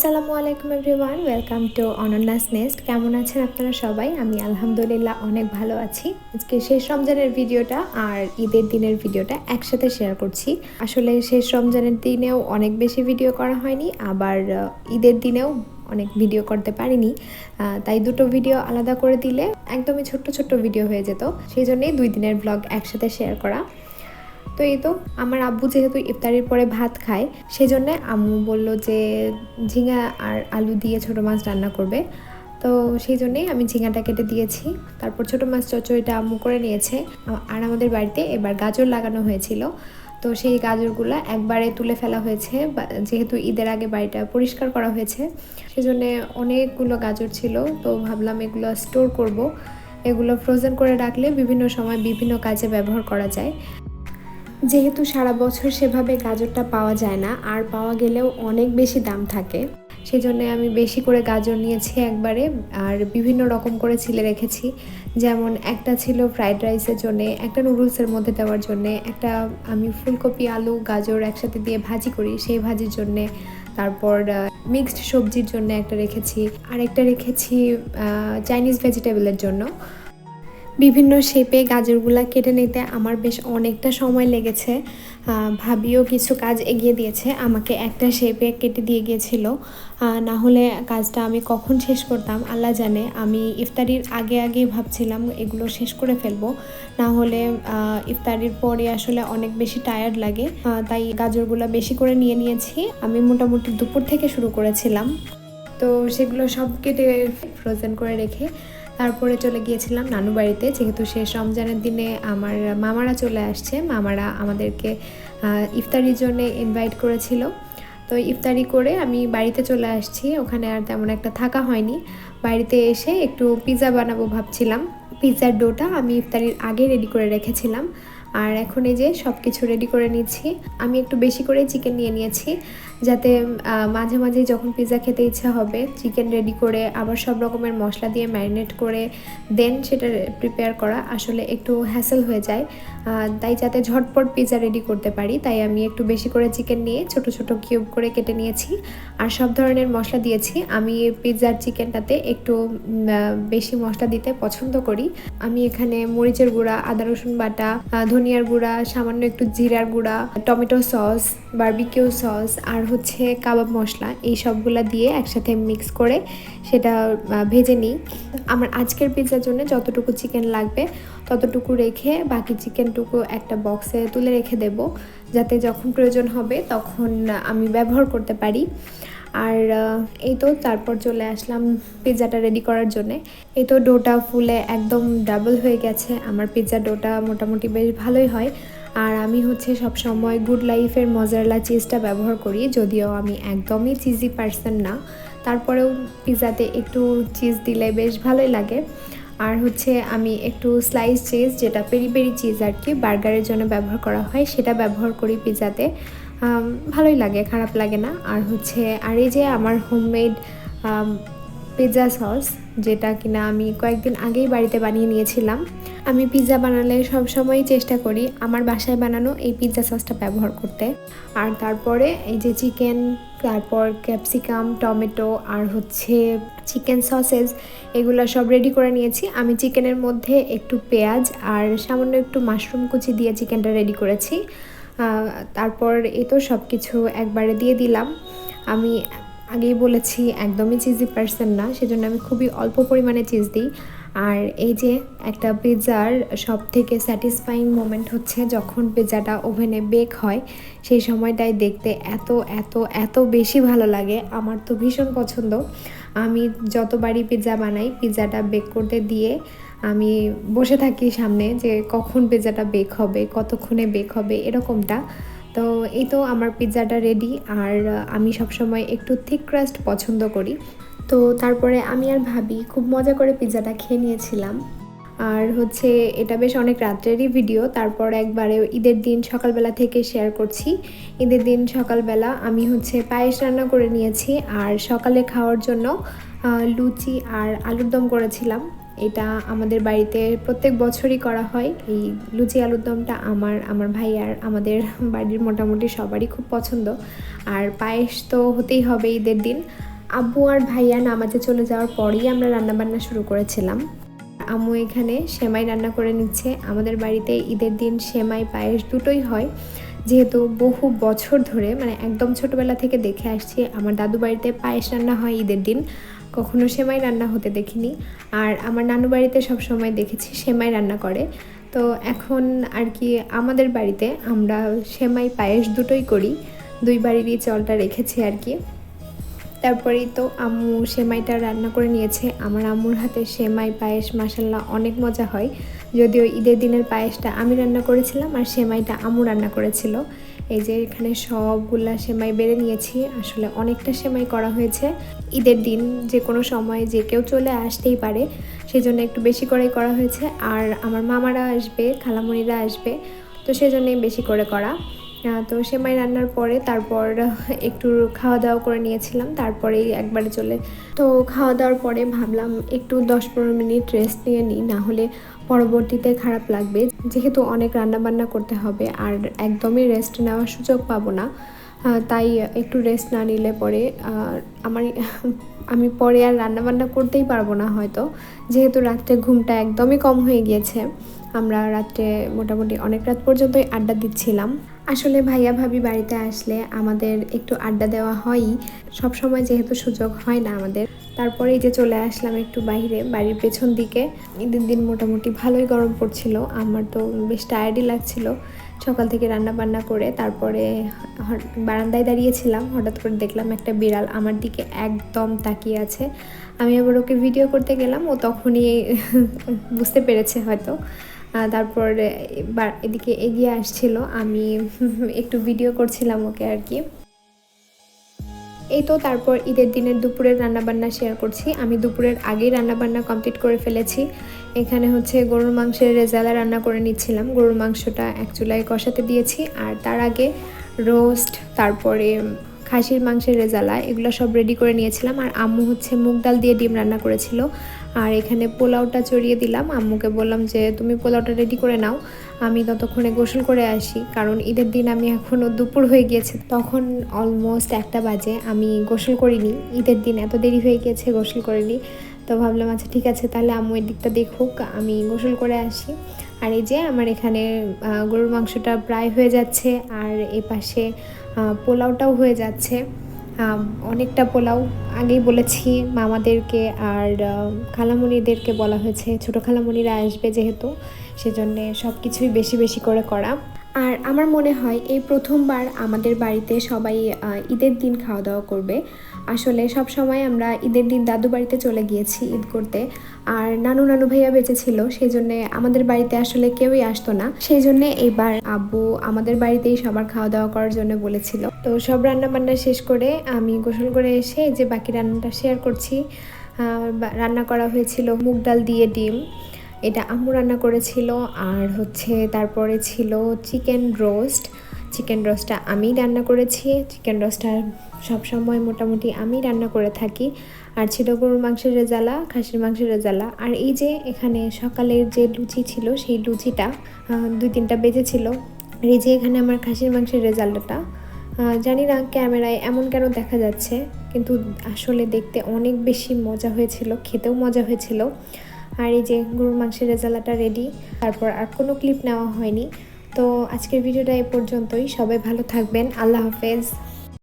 আসসালামু আলাইকুম everyone welcome to Ananya's Nest কেমন আছেন আপনারা সবাই? আমি আলহামদুলিল্লাহ অনেক ভালো আছি। আজকে শেষ রমজানের ভিডিওটা আর ঈদের দিনের ভিডিওটা একসাথে শেয়ার করছি। আসলে শেষ রমজানের দিনেও অনেক বেশি ভিডিও করা হয়নি, আবার ঈদের দিনেও অনেক ভিডিও করতে পারিনি। তাই দুটো ভিডিও আলাদা করে দিলে একদমই ছোট্ট ছোট্ট ভিডিও হয়ে যেত। সেই জন্যই দুই দিনের ব্লগ একসাথে শেয়ার করা। তো এই তো আমার আব্বু যেহেতু ইফতারির পরে ভাত খায় সেই জন্যে আম্মু বলল যে ঝিঙা আর আলু দিয়ে ছোটো মাছ রান্না করবে। তো সেই জন্যেই আমি ঝিঙাটা কেটে দিয়েছি। তারপর ছোটো মাছ চচ্চড়িটা আম্মু করে নিয়েছে। আর আমাদের বাড়িতে এবার গাজর লাগানো হয়েছিল। তো সেই গাজরগুলো একবারে তুলে ফেলা হয়েছে যেহেতু ঈদের আগে বাড়িটা পরিষ্কার করা হয়েছে, সেজন্য অনেকগুলো গাজর ছিল। তো ভাবলাম এগুলো স্টোর করব। এগুলো ফ্রোজেন করে রাখলে বিভিন্ন সময় বিভিন্ন কাজে ব্যবহার করা যায়। যেহেতু সারা বছর সেভাবে গাজরটা পাওয়া যায় না, আর পাওয়া গেলেও অনেক বেশি দাম থাকে সেই জন্য আমি বেশি করে গাজর নিয়েছি একবারে, আর বিভিন্ন রকম করে ছিলে রেখেছি। যেমন একটা ছিল ফ্রাইড রাইসের জন্যে, একটা নুডলসের মধ্যে দেওয়ার জন্যে, একটা আমি ফুলকপি, আলু, গাজর একসাথে দিয়ে ভাজি করি সেই ভাজির জন্যে, তারপর মিক্সড সবজির জন্য একটা রেখেছি। আর একটা রেখেছি চাইনিজ ভেজিটেবলের জন্য। বিভিন্ন শেপে গাজরগুলা কেটে নিতে আমার বেশ অনেকটা সময় লেগেছে। ভাবিও কিছু কাজ এগিয়ে দিয়েছে, আমাকে একটা শেপে কেটে দিয়ে গিয়েছিল। না হলে কাজটা আমি কখন শেষ করতাম, আল্লাহ জানে। আমি ইফতারির আগে আগে ভাবছিলাম এগুলো শেষ করে ফেলব। না হলে ইফতারির পরে আসলে অনেক বেশি টায়ার্ড লাগে। তাই গাজরগুলো বেশি করে নিয়ে নিয়েছি। আমি মোটামুটি দুপুর থেকে শুরু করেছিলাম। তো সেগুলো সব কেটে ফ্রোজেন করে রেখে তারপরে চলে গিয়েছিলাম নানু বাড়িতে, যেহেতু শেষ রমজানের দিনে আমার মামারা চলে আসছে, মামারা আমাদেরকে ইফতারির জন্য ইনভাইট করেছিল। তো ইফতারি করে আমি বাড়িতে চলে আসছি, ওখানে আর তেমন একটা থাকা হয়নি। বাড়িতে এসে একটু পিৎজা বানাবো ভাবছিলাম। পিৎজার ডোটা আমি ইফতারির আগে রেডি করে রেখেছিলাম। আর এখন এই যে সব কিছু রেডি করে নিচ্ছি। আমি একটু বেশি করে চিকেন নিয়ে নিয়েছি, যাতে মাঝে মাঝে যখন পিৎজা খেতে ইচ্ছা হবে চিকেন রেডি করে, আবার সব রকমের মশলা দিয়ে ম্যারিনেট করে দেন সেটা প্রিপেয়ার করা আসলে একটু হ্যাসেল হয়ে যায়। তাই যাতে ঝটপট পিৎজা রেডি করতে পারি, তাই আমি একটু বেশি করে চিকেন নিয়ে ছোট ছোট কিউব করে কেটে নিয়েছি। আর সব ধরনের মশলা দিয়েছি। আমি পিৎজার চিকেনটাতে একটু বেশি মশলা দিতে পছন্দ করি। আমি এখানে মরিচের গুঁড়া, আদা রসুন বাটা ধনিয়ার গুঁড়া, সামান্য একটু জিরার গুঁড়া, টমেটো সস, বারবিকিউ সস আর হচ্ছে কাবাব মশলা, এই সবগুলা দিয়ে একসাথে মিক্স করে সেটা ভেজে নিই। আমার আজকের পিৎজার জন্য যতটুকু চিকেন লাগবে ততটুকু রেখে বাকি চিকেনটুকু একটা বক্সে তুলে রেখে দেব। যাতে যখন প্রয়োজন হবে তখন আমি ব্যবহার করতে পারি। আর এই তো তারপর চলে আসলাম পিৎজাটা রেডি করার জন্যে। এই তো ডোটা ফুলে একদম ডাবল হয়ে গেছে। আমার পিৎজা ডোটা মোটামুটি বেশ ভালোই হয়। আর আমি হচ্ছে সব সময় গুড লাইফের মজারলা চিজটা ব্যবহার করি, যদিও আমি একদমই চিজি পার্সন না। তারপরেও পিৎজাতে একটু চিজ দিলে বেশ ভালোই লাগে। আর হচ্ছে আমি একটু স্লাইস চিজ যেটা পেরি পেরি চিজ আর কি বার্গারের জন্য ব্যবহার করা হয়, সেটা ব্যবহার করি পিৎজাতে ভালোই লাগে, খারাপ লাগে না। আর হচ্ছে, আর এই যে আমার হোমমেড পিৎজা সস যেটা কিনা আমি কয়েকদিন আগেই বাড়িতে বানিয়ে নিয়েছিলাম, আমি পিৎজা বানালে সব সময় চেষ্টা করি আমার বাসায় বানানো এই পিৎজা সসটা ব্যবহার করতে। আর তারপরে এই যে চিকেন তারপর ক্যাপসিকাম টমেটো আর হচ্ছে চিকেন সসেস এগুলো সব রেডি করে নিয়েছি। আমি চিকেনের মধ্যে একটু পেঁয়াজ আর সামান্য একটু মাশরুম কুচি দিয়ে চিকেনটা রেডি করেছি। তারপর এই তো সব কিছু একবারে দিয়ে দিলাম। আমি আগেই বলেছি, একদমই চিজি পার্সন না, সেজন্য আমি খুবই অল্প পরিমাণে চিজ দিই। আর এই যে একটা পিৎজার সব থেকে স্যাটিসফাইং মোমেন্ট হচ্ছে যখন পিৎজাটা ওভেনে বেক হয়, সেই সময়টাই দেখতে এত এত এত বেশি ভালো লাগে। আমার তো ভীষণ পছন্দ। আমি যতবারই পিৎজা বানাই পিৎজাটা বেক করতে দিয়ে আমি বসে থাকি সামনে যে কখন পিৎজাটা বেক হবে, কতক্ষণে বেক হবে, এরকমটা। তো এই তো আমার পিৎজাটা রেডি আর আমি সবসময় একটু থিক ক্রাস্ট পছন্দ করি। তো তারপরে আমি আর ভাবি, খুব মজা করে পিৎজাটা খেয়ে নিয়েছিলাম। আর হচ্ছে, এটা বেশ অনেক রাত্রেরই ভিডিও তারপর একবারে ঈদের দিন সকালবেলা থেকে শেয়ার করছি। ঈদের দিন সকালবেলা আমি হচ্ছে পায়েস রান্না করে নিয়েছি, আর সকালে খাওয়ার জন্য লুচি আর আলুর দম করেছিলাম। এটা আমাদের বাড়িতে প্রত্যেক বছরই করা হয়। এই লুচি আলুর দমটা আমার আমার ভাই আর আমাদের বাড়ির মোটামুটি সবারই খুব পছন্দ। আর পায়েস তো হতেই হবে ঈদের দিন। আব্বু আর ভাইয়া নামাজে চলে যাওয়ার পরেই আমরা রান্নাবান্না শুরু করেছিলাম। আম্মু এখানে সেমাই রান্না করে নিচ্ছে। আমাদের বাড়িতে ঈদের দিন সেমাই, পায়েস দুটোই হয়। যেহেতু বহু বছর ধরে মানে একদম ছোটবেলা থেকে দেখে আসছি, আমার দাদু বাড়িতে পায়েস রান্না হয় ঈদের দিন। কখনো সেমাই রান্না হতে দেখিনি। আর আমার নানু বাড়িতে সবসময় দেখেছি সেমাই রান্না করে। তো এখন আর কি আমাদের বাড়িতে আমরা সেমাই পায়েস দুটোই করি। দুই বাড়িরই চলটা রেখেছি আর কি। তারপরেই তো আম্মু সেমাইটা রান্না করে নিয়েছে। আমার আম্মুর হাতে সেমাই, পায়েস মাসাল্লাহ অনেক মজা হয়। যদিও ঈদের দিনের পায়েসটা আমি রান্না করেছিলাম আর সেমাইটা আম্মু রান্না করেছিল। এই যে এখানে সবগুলা সেমাই বেড়ে নিয়েছি। আসলে অনেকটা সেমাই করা হয়েছে। ঈদের দিন যে কোনো সময় যে কেউ চলে আসতেই পারে সেই জন্য একটু বেশি করেই করা হয়েছে। আর আমার মামারা আসবে খালামণিরা আসবে, তো সেজন্যই বেশি করে করা। তো সেমাই রান্নার পরে তারপর একটু খাওয়া দাওয়া করে নিয়েছিলাম, তারপরেই একবারে চলে। তো খাওয়া দাওয়ার পরে ভাবলাম একটু দশ পনেরো মিনিট রেস্ট নিয়ে নিই, না হলে পরবর্তীতে খারাপ লাগবে। যেহেতু অনেক রান্না বান্না করতে হবে, আর একদমই রেস্ট নেওয়ার সুযোগ পাবো না। তাই একটু রেস্ট না নিলে পরে আমার, আমি পরে আর রান্না বান্না করতেই পারব না হয়তো। যেহেতু রাত্রে ঘুমটা একদমই কম হয়ে গিয়েছে, আমরা রাত্রে মোটামুটি অনেক রাত পর্যন্তই আড্ডা দিচ্ছিলাম। আসলে ভাইয়া ভাবি বাড়িতে আসলে আমাদের একটু আড্ডা দেওয়া হয়ই। সব সময় যেহেতু সুযোগ হয় না আমাদের। তারপরে যে চলে আসলাম একটু বাইরে, বাড়ির পেছন দিকে। ঈদের দিন মোটামুটি ভালোই গরম পড়ছিল, আমার তো বেশ টায়ার্ডই লাগছিল। সকাল থেকে রান্না বান্না করে তারপরে বারান্দায় দাঁড়িয়েছিলাম, হঠাৎ করে দেখলাম একটা বিড়াল আমার দিকে একদম তাকিয়ে আছে। আমি আবার ওকে ভিডিও করতে গেলাম, ও তখনই বুঝতে পেরেছে হয়তো। তারপর এদিকে এগিয়ে আসছিল, আমি একটু ভিডিও করছিলাম ওকে আর কি। এই তো তারপর ঈদের দিনের দুপুরের রান্নাবান্না শেয়ার করছি। আমি দুপুরের আগেই রান্নাবান্না কমপ্লিট করে ফেলেছি। এখানে হচ্ছে গরুর মাংসের রেজালা রান্না করে নিচ্ছিলাম। গরুর মাংসটা এক চুলায় কষাতে দিয়েছি আর তার আগে রোস্ট, তারপরে খাসির মাংসের রেজালা, এগুলো সব রেডি করে নিয়েছিলাম। আর আম্মু হচ্ছে মুগ ডাল দিয়ে ডিম রান্না করেছিল। আর এখানে পোলাওটা চড়িয়ে দিলাম। আম্মুকে বললাম যে, তুমি পোলাওটা রেডি করে নাও। আমি ততক্ষণে গোসল করে আসি। কারণ ঈদের দিন আমি এখনও দুপুর হয়ে গিয়েছে। তখন অলমোস্ট একটা বাজে। আমি গোসল করিনি। ঈদের দিন এত দেরি হয়ে গিয়েছে গোসল করিনি। তো ভাবলাম আচ্ছা ঠিক আছে, তাহলে আম্মু এই দিকটা দেখুক, আমি গোসল করে আসি। আর এই যে আমার এখানে গরুর মাংসটা প্রায় হয়ে যাচ্ছে, আর এ পাশে পোলাওটাও হয়ে যাচ্ছে। অনেকটা পোলাও, আগেই বলেছি মামাদেরকে আর খালামণিদেরকে বলা হয়েছে, ছোটো খালামণিরা আসবে যেহেতু, সেজন্যে সব কিছুই বেশি বেশি করে করা। আর আমার মনে হয় এই প্রথমবার আমাদের বাড়িতে সবাই ঈদের দিন খাওয়া দাওয়া করবে। আসলে সব সময় আমরা ঈদের দিন দাদু বাড়িতে চলে গিয়েছি ঈদ করতে। আর নানু নানু ভাইয়া বেঁচে ছিল সেই জন্যে আমাদের বাড়িতে আসলে কেউই আসতো না। সেই জন্যে এইবার আব্বু আমাদের বাড়িতেই সবার খাওয়া দাওয়া করার জন্য বলেছিল। তো সব রান্না বান্না শেষ করে আমি গোসল করে এসে যে বাকি রান্নাটা শেয়ার করছি রান্না করা হয়েছিল মুগ ডাল দিয়ে ডিম। এটা আম্মু রান্না করেছিল আর হচ্ছে তারপরে ছিল চিকেন রোস্ট। চিকেন রোস্টটা আমি রান্না করেছি। চিকেন রোস্টটা সবসময় মোটামুটি আমি রান্না করে থাকি। আর ছিল গরুর মাংসের রেজালা, খাসির মাংসের রেজালা। আর এই যে এখানে সকালের যে লুচি ছিল, সেই লুচিটা দুই তিনটা বেজেছিল। আর এই যে এখানে আমার খাসির মাংসের রেজাল্টটা জানি না ক্যামেরায় এমন কেন দেখা যাচ্ছে, কিন্তু আসলে দেখতে অনেক বেশি মজা হয়েছিল, খেতেও মজা হয়েছিল। আর এই যে গরুর মাংসের রেজালাটা রেডি তারপর আর কোনো ক্লিপ নেওয়া হয়নি। তো আজকের ভিডিওটা এ পর্যন্তই। সবাই ভালো থাকবেন। আল্লাহ হাফেজ।